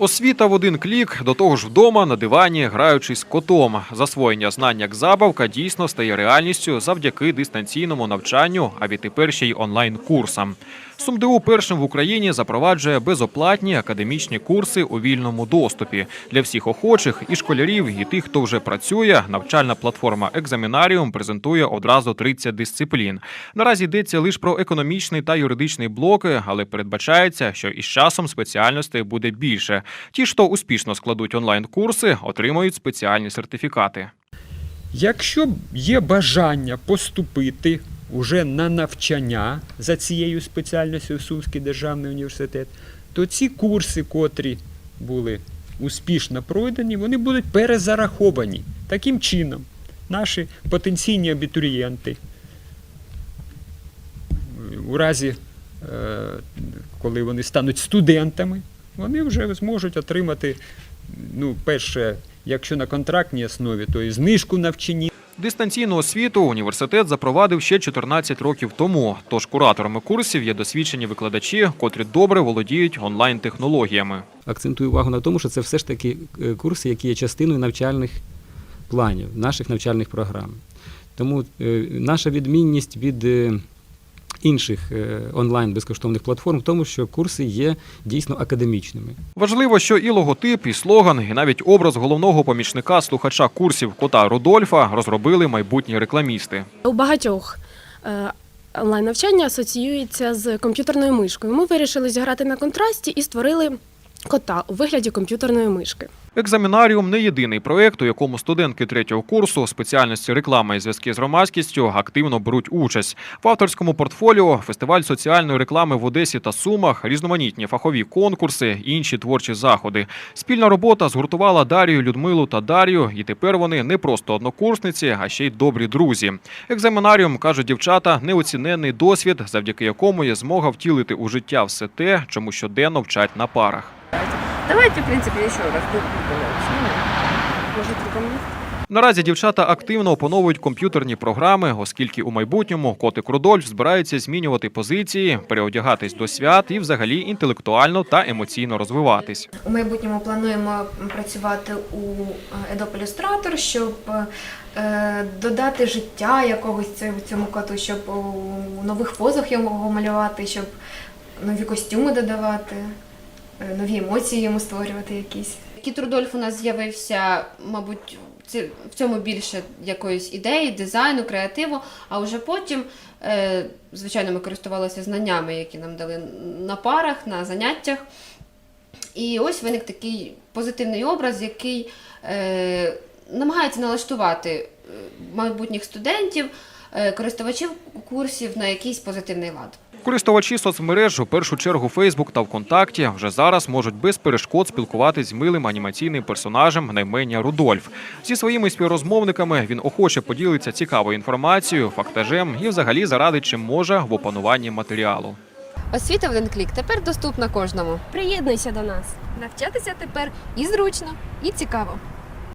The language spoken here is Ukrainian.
Освіта в один клік, до того ж вдома на дивані, граючись котом. Засвоєння знань як забавка дійсно стає реальністю завдяки дистанційному навчанню, а відтепер ще й онлайн-курсам. СумДУ першим в Україні запроваджує безоплатні академічні курси у вільному доступі для всіх охочих і школярів, і тих, хто вже працює. Навчальна платформа Екзамінаріум презентує одразу 30 дисциплін. Наразі йдеться лише про економічний та юридичний блоки, але передбачається, що із часом спеціальностей буде більше. Ті, хто успішно складуть онлайн-курси, отримають спеціальні сертифікати. Якщо є бажання поступити уже на навчання за цією спеціальністю в Сумський державний університет, то ці курси, котрі були успішно пройдені, вони будуть перезараховані. Таким чином, наші потенційні абітурієнти у разі, е, коли вони стануть студентами, вони вже зможуть отримати, ну, перше, якщо на контрактній основі, то і знижку на вчені. Дистанційну освіту університет запровадив ще 14 років тому. Тож кураторами курсів є досвідчені викладачі, котрі добре володіють онлайн-технологіями. акцентую увагу на тому, що це все ж таки е, курси, які є частиною навчальних планів, наших навчальних програм. Тому е, наша відмінність від е, інших е, онлайн безкоштовних платформ в тому, що курси є дійсно академічними. Важливо, що і логотип, і слоган, і навіть образ головного помічника слухача курсів кота Рудольфа розробили майбутні рекламісти. У багатьох е, онлайн-навчання асоціюється з комп'ютерною мишкою. Ми вирішили зіграти на контрасті і створили кота у вигляді комп'ютерної мишки. Екзамінаріум не єдиний проєкт, у якому студентки третього курсу спеціальності реклама і зв'язки з громадськістю активно беруть участь. В авторському портфоліо фестиваль соціальної реклами в Одесі та Сумах, різноманітні фахові конкурси, інші творчі заходи. Спільна робота згуртувала Дарію, Людмилу та Дар'ю, і тепер вони не просто однокурсниці, а ще й добрі друзі. Екзаменаріум кажуть дівчата, неоціненний досвід, завдяки якому є змога втілити у життя все те, чому щоденно вчать на парах. Давайте, в принципе, еще раз научим. Может, Наразі дівчата активно опановують комп'ютерні програми, оскільки у майбутньому котик Рудольф збирається змінювати позиції, переодягатись до свят і взагалі інтелектуально та емоційно розвиватись. У майбутньому плануємо працювати у е, Adobe Illustrator, щоб е, додати життя якогось цьому- цьому коту, щоб у нових позах його малювати, щоб нові костюми додавати, нові емоції йому створювати якісь. Кіт Рудольф у нас з'явився, мабуть, в цьому більше якоїсь ідеї, дизайну, креативу. А вже потім, е, звичайно, ми користувалися знаннями, які нам дали на парах, на заняттях. І ось виник такий позитивний образ, який е, намагається налаштувати е, майбутніх студентів, е, користувачів курсів на якийсь позитивний лад. Користувачі соцмереж у першу чергу Фейсбук та ВКонтакті вже зараз можуть без перешкод спілкуватись з милим анімаційним персонажем на ім'я Рудольф. Зі своїми співрозмовниками він охоче поділиться цікавою інформацією, фактажем і взагалі зарадить чим може в опануванні матеріалу. Освіта в один клік тепер доступна кожному. Приєднуйся до нас. Навчатися тепер і зручно, і цікаво.